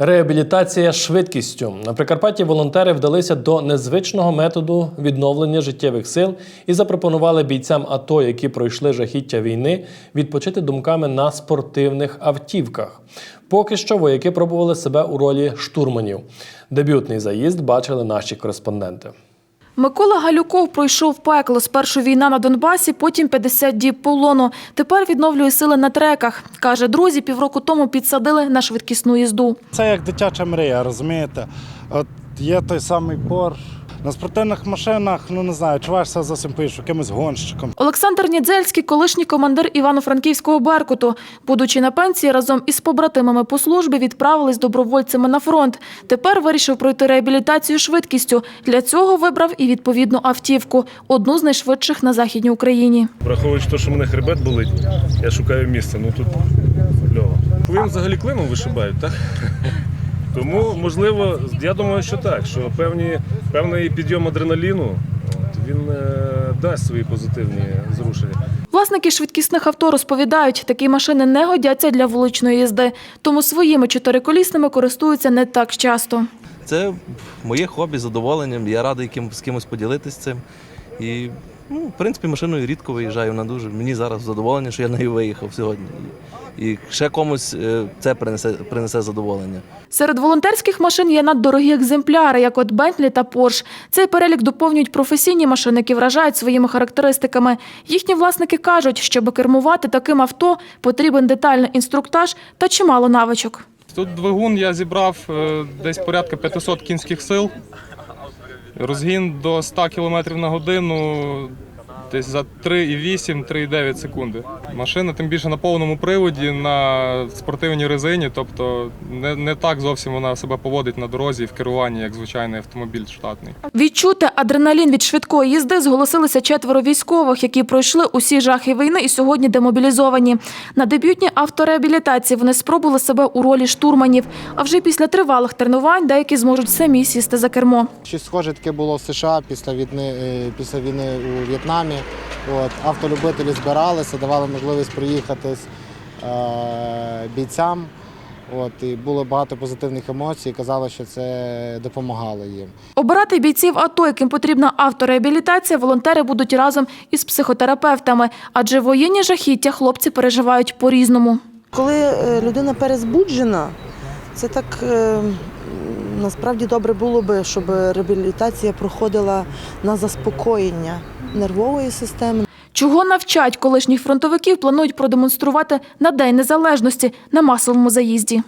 Реабілітація швидкістю на Прикарпатті волонтери вдалися до незвичного методу відновлення життєвих сил і запропонували бійцям АТО, які пройшли жахіття війни, відпочити думками на спортивних автівках. Поки що вояки пробували себе у ролі штурманів. Дебютний заїзд бачили наші кореспонденти. Микола Галюков пройшов пекло. Спершу війна на Донбасі, потім 50 діб полону. Тепер відновлює сили на треках. Каже, друзі півроку тому підсадили на швидкісну їзду. Це як дитяча мрія, розумієте? От є той самий пор. На спортивних машинах, ну не знаю, чуваєшся зовсім по якимось гонщиком. Олександр Нідзельський – колишній командир Івано-Франківського «Беркуту». Будучи на пенсії, разом із побратимами по службі відправились добровольцями на фронт. Тепер вирішив пройти реабілітацію швидкістю. Для цього вибрав і відповідну автівку – одну з найшвидших на Західній Україні. Враховуючи те, що мене хребет болить, я шукаю місце. Ну тут кльово. Клин взагалі клином вишибають, так? Тому, можливо, я думаю, що так, що певні, певний підйом адреналіну от, він е, дасть свої позитивні зрушення. Власники швидкісних авто розповідають, такі машини не годяться для вуличної їзди, тому своїми чотириколісними користуються не так часто. Це моє хобі, задоволення. Я радий ким, з кимось поділитися цим. І, ну, в принципі, машиною рідко виїжджаю на дуже. Мені зараз задоволення, що я нею виїхав сьогодні. І, і ще комусь е, це принесе, принесе задоволення. Серед волонтерських машин є наддорогі екземпляри, як от Бентлі та Порш. Цей перелік доповнюють професійні машини, які вражають своїми характеристиками. Їхні власники кажуть, щоб кермувати таким авто, потрібен детальний інструктаж та чимало навичок. Тут двигун я зібрав е, десь порядка 500 кінських сил. Розгін до 100 км на годину десь за 3,8-3,9 секунди. Машина тим більше на повному приводі, на спортивній резині, тобто не, не так зовсім вона себе поводить на дорозі і в керуванні, як звичайний автомобіль штатний. Відчути адреналін від швидкої їзди зголосилися четверо військових, які пройшли усі жахи війни і сьогодні демобілізовані. На дебютній автореабілітації вони спробували себе у ролі штурманів. А вже після тривалих тренувань деякі зможуть самі сісти за кермо. Щось схоже таке було в США після війни, е, після війни у В'єтнамі. От, автолюбителі збиралися, давали можливість проїхатись е, бійцям. От, і було багато позитивних емоцій. Казали, що це допомагало їм. Обирати бійців АТО, яким потрібна автореабілітація, волонтери будуть разом із психотерапевтами, адже воєнні жахіття хлопці переживають по-різному. Коли е, людина перезбуджена, це так е, насправді добре було би, щоб реабілітація проходила на заспокоєння нервової системи. Чого навчать колишніх фронтовиків, планують продемонструвати на День Незалежності на масовому заїзді.